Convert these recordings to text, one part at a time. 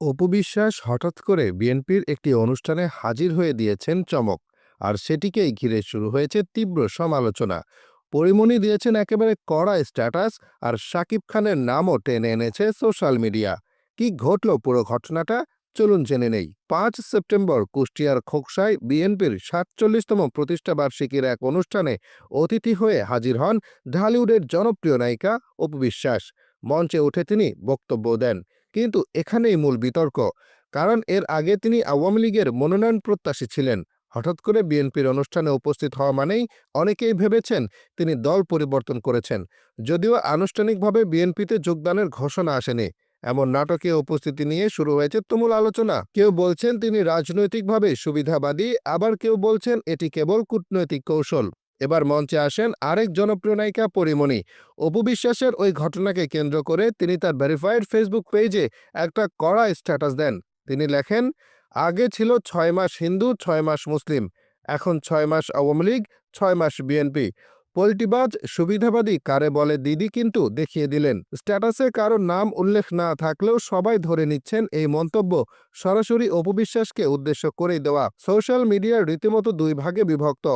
অপু বিশ্বাস হঠাৎ করে বিএনপির একটি অনুষ্ঠানে হাজির হয়ে দিয়েছেন চমক, আর সেটিকেই ঘিরে শুরু হয়েছে তীব্র সমালোচনা। পরিমণি দিয়েছেন একেবারে কড়া স্ট্যাটাস, আর শাকিব খানের নামও টেনে এনেছে সোশ্যাল মিডিয়া। কি ঘটল পুরো ঘটনাটা? চলুন জেনে নেই। পাঁচ সেপ্টেম্বর কুষ্টিয়ার খোকসায় বিএনপির সাতচল্লিশতম প্রতিষ্ঠাবার্ষিকীর এক অনুষ্ঠানে অতিথি হয়ে হাজির হন ঢালিউডের জনপ্রিয় নায়িকা অপু বিশ্বাস মঞ্চে উঠে তিনি বক্তব্য দেন। কিন্তু এখানেই মূল বিতর্ক। কারণ এর আগে তিনি আওয়ামী লীগের মনোনয়ন প্রত্যাশী ছিলেন। হঠাৎ করে বিএনপির অনুষ্ঠানে উপস্থিত হওয়া মানেই অনেকেই ভেবেছেন তিনি দল পরিবর্তন করেছেন। যদিও আনুষ্ঠানিকভাবে বিএনপিতে যোগদানের ঘোষণা আসেনি। এমন নাটকীয় উপস্থিতি নিয়ে শুরু হয়েছে তুমুল আলোচনা। কেউ বলছেন তিনি রাজনৈতিকভাবে সুবিধাবাদী, আবার কেউ বলছেন এটি কেবল কূটনৈতিক কৌশল। এবার মঞ্চে আসেন আরেক জনপ্রিয় নায়িকা পরিমণি। অপু বিশ্বাসের ওই ঘটনাকে কেন্দ্র করে তিনি তার ভেরিফাইড ফেসবুক পেজে একটা কড়া স্ট্যাটাস দেন। তিনি লেখেন, আগে ছিল ছয় মাস হিন্দু, ছয় মাস মুসলিম, এখন ছয় মাস আওয়ামী লীগ, ছয় মাস বিএনপি। পল্টিবাজ সুবিধাবাদী কারে বলে দিদি কিন্তু দেখিয়ে দিলেন। স্ট্যাটাসে কারও নাম উল্লেখ না থাকলেও সবাই ধরে নিচ্ছেন এই মন্তব্য সরাসরি অপবিশ্বাসকে উদ্দেশ্য করেই দেওয়া। সোশ্যাল মিডিয়ার রীতিমতো দুই ভাগে বিভক্ত।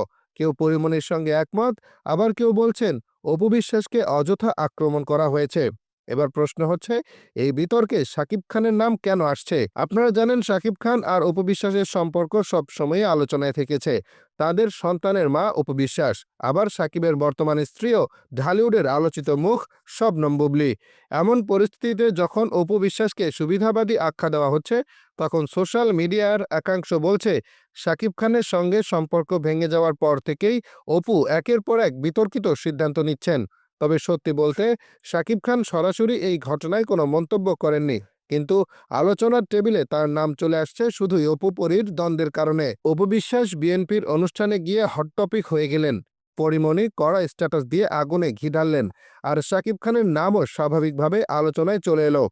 কেউ পরিমণের সঙ্গে একমত আবার কেউ বলছেন অপবিশ্বাসকে অযথা আক্রমণ করা হয়েছে। এবার প্রশ্ন হচ্ছে, এই বিতর্কে শাকিব খানের নাম কেন আসছে? আপনারা জানেন শাকিব খান আর অপু বিশ্বাসের সম্পর্ক সবসময়ই আলোচনায় থেকেছে। তাদের সন্তানের মা উপবিশ্বাস আবার সাকিবের বর্তমান স্ত্রীও ঢালিউডের আলোচিত মুখ শবনম বুবলি। এমন পরিস্থিতিতে যখন অপু বিশ্বাসকে সুবিধাবাদী আখ্যা দেওয়া হচ্ছে, তখন সোশ্যাল মিডিয়ার একাংশ বলছে, শাকিব খানের সঙ্গে সম্পর্ক ভেঙে যাওয়ার পর থেকেই অপু একের পর এক বিতর্কিত সিদ্ধান্ত নিচ্ছেন। তবে সত্যি বলতে শাকিব খান সরাসরি এই ঘটনায় কোনো মন্তব্য করেননি। কিন্তু আলোচনার টেবিলে তার নাম চলে আসছে শুধুই অপুপরির দ্বন্দ্বের কারণে। অপবিশ্বাস বিএনপির অনুষ্ঠানে গিয়ে হট টপিক হয়ে গেলেন। পরিমণি কড়া স্ট্যাটাস দিয়ে আগুনে ঘি ঢাললেন। আর শাকিব খানের নামও স্বাভাবিকভাবে আলোচনায় চলে এলো।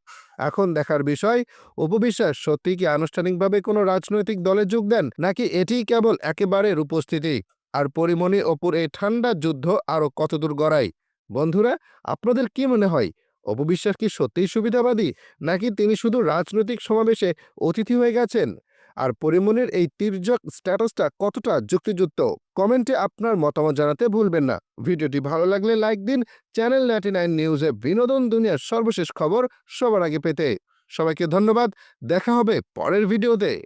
এখন দেখার বিষয় উপবিশ্বাস সত্যি কি আনুষ্ঠানিকভাবে কোনো রাজনৈতিক দলে যোগ দেন, নাকি এটিই কেবল একেবারের উপস্থিতি আর পরিমণি অপুর এই ঠান্ডা যুদ্ধ আরও কতদূর গড়ায়? বন্ধুরা, আপনাদের কি মনে হয়? অপবিশ্বাস কি সত্যিই সুবিধাবাদী? নাকি তিনি শুধু রাজনৈতিক সমাবেশে অতিথি হয়ে গেছেন? আর পরিমণির এই তির্যক স্ট্যাটাসটা কতটা যুক্তিযুক্ত? কমেন্টে আপনার মতামত জানাতে ভুলবেন না। ভিডিওটি ভালো লাগলে লাইক দিন। চ্যানেল নাইনটি নাইন নিউজে বিনোদন দুনিয়ার সর্বশেষ খবর সবার আগে পেতে। সবাইকে ধন্যবাদ। দেখা হবে পরের ভিডিওতে।